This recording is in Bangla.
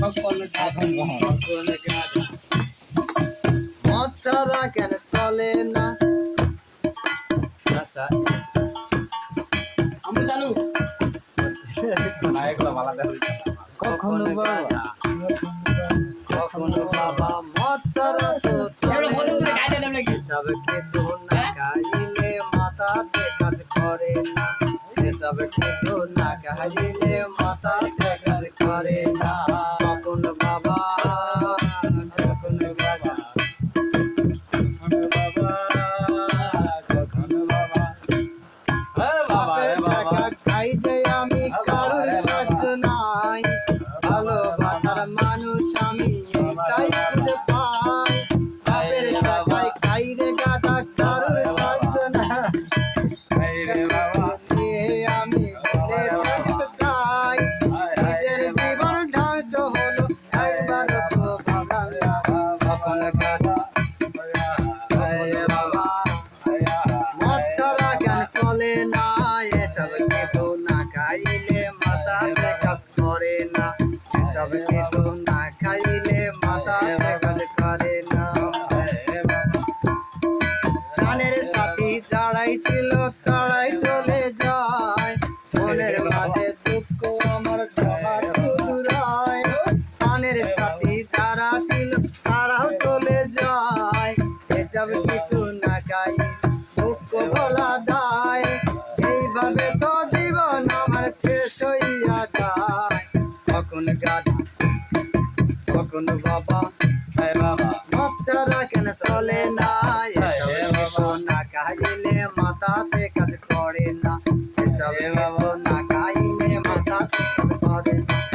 কখনো গাধা কখনো গাধা মদ ছাড়া কেন চলে না আমি চালু কখনো বাবা কখনো বাবা মদ তো চলে এবারে না। গাইতে দেব নাকি এসব কিছু না খাইলে মাথাতে কাজ করে না এসব কিছু না খাইলে মাথাতে এসব কিছু না খাইলে কাজ করে না। কিছু না খাইলে কাজ করে না। গানের সাথী যারাই ছিল তারাই চলে যায়। মনের মাঝে দুঃখ আমার গানের সাথী যারা ছিল তারাও চলে যায়। কিছু কখন গাধা বাবা। বাচ্চারা কেন চলে না। না খাইলে মাথাতে কাজ করে না। এসব না খাইলে মাথাতে কাজ করে না।